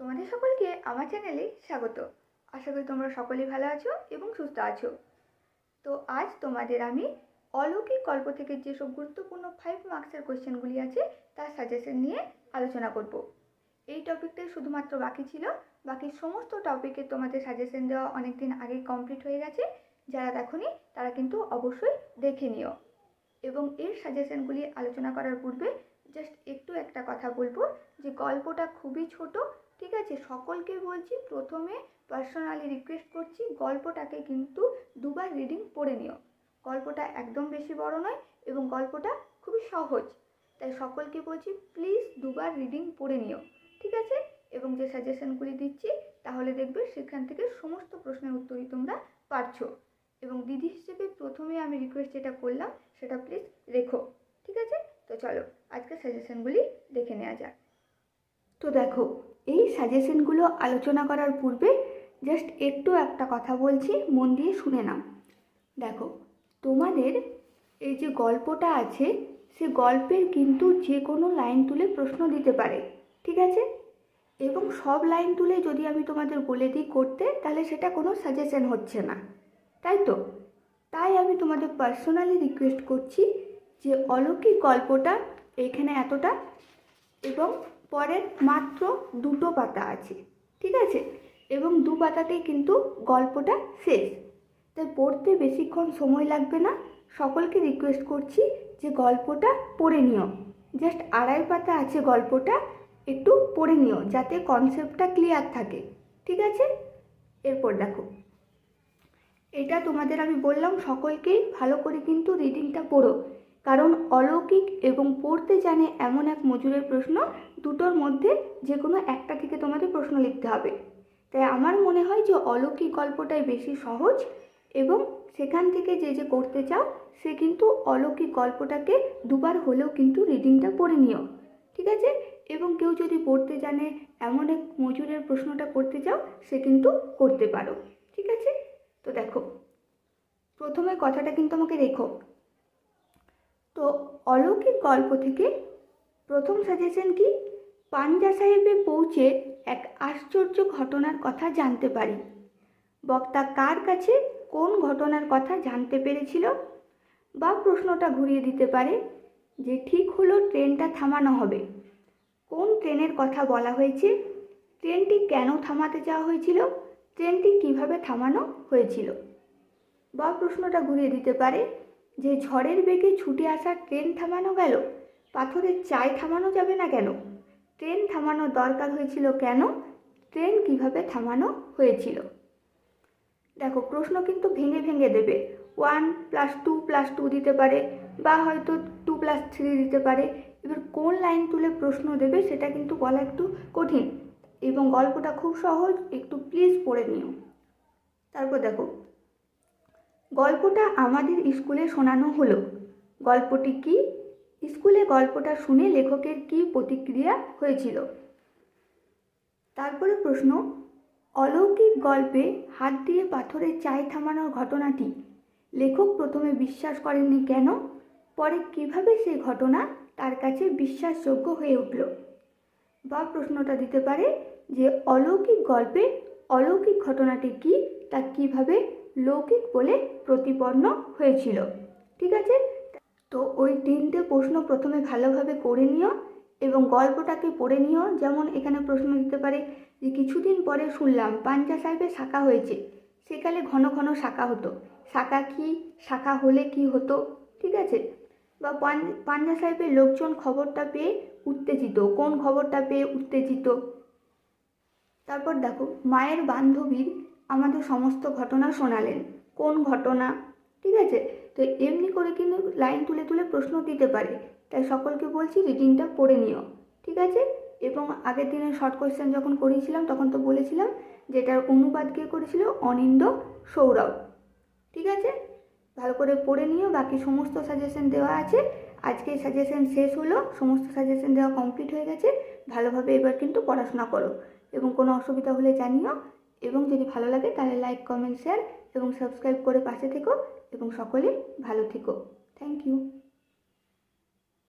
তোমাদের সকলকে আমার চ্যানেলে স্বাগত। আশা করি তোমরা সকলেই ভালো আছো এবং সুস্থ আছো। তো আজ তোমাদের আমি অলৌকিক গল্প থেকে যেসব গুরুত্বপূর্ণ ফাইভ মার্কসের কোয়েশ্চেনগুলি আছে, তার সাজেশন নিয়ে আলোচনা করব। এই টপিকটাই শুধুমাত্র বাকি ছিল। বাকি সমস্ত টপিকে তোমাদের সাজেশন দেওয়া অনেক দিন আগে কমপ্লিট হয়ে গেছে। যারা দেখোনি, তারা কিন্তু অবশ্যই দেখে নিও। এবং এর সাজেশনগুলি আলোচনা করার পূর্বে জাস্ট একটু একটা কথা বলব যে গল্পটা খুবই ছোট ঠিক আছে? সকলকে বলছি প্রথমে পার্সোনালি রিকোয়েস্ট করছি, গল্পটাকে কিন্তু দুবার রিডিং পড়ে নিও। গল্পটা একদম বেশি বড় নয় এবং গল্পটা খুবই সহজ। তাই সকলকে বলছি প্লিজ দুবার রিডিং পড়ে নিও, ঠিক আছে? এবং যে সাজেশনগুলি দিচ্ছি, তাহলে দেখবে সেখান থেকে সমস্ত প্রশ্নের উত্তরই তোমরা পারছ। এবং দিদি হিসেবে প্রথমে আমি রিকোয়েস্ট যেটা করলাম, সেটা প্লিজ রেখো, ঠিক আছে? তো চলো আজকে সাজেশনগুলি দেখে নেওয়া যাক। তো দেখো এই সাজেশনগুলো আলোচনা করার পূর্বে জাস্ট একটু একটা কথা বলছি, মন দিয়ে শুনে নাও। দেখো, তোমাদের এই যে গল্পটা আছে, সে গল্পের কিন্তু যে কোনো লাইন তুলে প্রশ্ন দিতে পারে, ঠিক আছে? এবং সব লাইন তুলে যদি আমি তোমাদের বলে দিই করতে, তাহলে সেটা কোনো সাজেশন হচ্ছে না, তাই তো? তাই আমি তোমাদের পার্সোনালি রিকোয়েস্ট করছি যে অলৌকিক গল্পটা এখানে এতটা এবং পরের মাত্র দুটো পাতা আছে, ঠিক আছে? এবং দু পাতাতেই কিন্তু গল্পটা শেষ। তাই পড়তে বেশিক্ষণ সময় লাগবে না। সকলকে রিকোয়েস্ট করছি যে গল্পটা পড়ে নিও। জাস্ট আড়াই পাতা আছে গল্পটা, একটু পড়ে নিও, যাতে কনসেপ্টটা ক্লিয়ার থাকে, ঠিক আছে? এরপর দেখো। এটা তোমাদের আমি বললাম, সকলকেই ভালো করে কিন্তু রিডিংটা পড়ো। কারণ অলৌকিক এবং পড়তে জানে এমন এক মজুরের প্রশ্ন দুটোর মধ্যে যে কোনো একটা থেকে তোমাদের প্রশ্ন লিখতে হবে। তাই আমার মনে হয় যে অলৌকিক গল্পটাই বেশি সহজ এবং সেখান থেকে যে যে করতে চাও, সে কিন্তু অলৌকিক গল্পটাকে দুবার হলেও কিন্তু রিডিংটা পড়ে নিও, ঠিক আছে? এবং কেউ যদি পড়তে জানে এমন এক মজুরের প্রশ্নটা করতে চাও, সে কিন্তু করতে পারো, ঠিক আছে? তো দেখো, প্রথমে কথাটা কিন্তু আমাকে রেখো। তো অলৌকিক গল্প থেকে প্রথম সাজেশন কি? পাঞ্জা সাহেবে পৌঁছে এক আশ্চর্য ঘটনার কথা জানতে পারি। বক্তা কার কাছে কোন ঘটনার কথা জানতে পেরেছিল? বা প্রশ্নটা ঘুরিয়ে দিতে পারে যে ঠিক হলো ট্রেনটা থামানো হবে। কোন ট্রেনের কথা বলা হয়েছে? ট্রেনটি কেন থামাতে যাওয়া হয়েছিল? ট্রেনটি কীভাবে থামানো হয়েছিল? বা প্রশ্নটা ঘুরিয়ে দিতে পারে যে ঝড়ের বেগে ছুটে আসা ট্রেন থামানো গেল, পাথরের চায় থামানো যাবে না কেন? ট্রেন থামানোর দরকার হয়েছিল কেন? ট্রেন কীভাবে থামানো হয়েছিল? দেখো, প্রশ্ন কিন্তু ভেঙে ভেঙে দেবে। One plus two plus two দিতে পারে বা হয়তো টু প্লাস থ্রি দিতে পারে। এবার কোন লাইন তুলে প্রশ্ন দেবে সেটা কিন্তু বলা একটু কঠিন। এবং গল্পটা খুব সহজ, একটু প্লিজ পড়ে নিও। তারপর দেখো গল্পটা আমাদের স্কুলে শোনানো হলো। গল্পটি কি? স্কুলে গল্পটা শুনে লেখকের কি প্রতিক্রিয়া হয়েছিল? তারপরে প্রশ্ন, অলৌকিক গল্পে হাত দিয়ে পাথরের চাই থামানোর ঘটনাটি লেখক প্রথমে বিশ্বাস করেননি কেন? পরে কীভাবে সেই ঘটনা তার কাছে বিশ্বাসযোগ্য হয়ে উঠল? বা প্রশ্নটা দিতে পারে যে, অলৌকিক গল্পে অলৌকিক ঘটনাটি কি? তা কীভাবে লৌকিক বলে প্রতিপন্ন হয়েছিল। ঠিক আছে? তো ওই তিনটে প্রশ্ন প্রথমে ভালোভাবে করে নিও এবং গল্পটাকে পড়ে নিও। যেমন এখানে প্রশ্ন দিতে পারে যে, কিছুদিন পরে শুনলাম পাঞ্জা সাহেবের শাখা হয়েছে। সেকালে ঘন ঘন শাখা হতো। শাখা কি, শাখা হলে কি হতো? ঠিক আছে? বা পাঞ্জা সাহেবের লোকজন খবরটা পেয়ে উত্তেজিত। কোন খবরটা পেয়ে উত্তেজিত? তারপর দেখো, মায়ের বান্ধবীর আমাদের সমস্ত ঘটনা শোনালেন। কোন ঘটনা? ঠিক আছে? তো এমনি করে কিন্তু লাইন তুলে তুলে প্রশ্ন দিতে পারে। তাই সকলকে বলছি রিডিংটা পড়ে নিও। ঠিক আছে? এবং আগের দিনে শর্ট কোয়েশ্চেন যখন করিয়েছিলাম, তখন তো বলেছিলাম যে এটার অনুবাদ কে করেছিল? অনিন্দ সৌরভ। ঠিক আছে? ভালো করে পড়ে নিও। বাকি সমস্ত সাজেশন দেওয়া আছে। আজকে সাজেশন শেষ হলো। সমস্ত সাজেশন দেওয়া কমপ্লিট হয়ে গেছে। ভালোভাবে এবার কিন্তু পড়াশোনা করো। এবং কোনো অসুবিধা হলে জানিও। এবং যদি ভালো লাগে তাহলে লাইক কমেন্ট শেয়ার এবং সাবস্ক্রাইব করে পাশে থেকো এবং সকলে ভালো থেকো। Thank you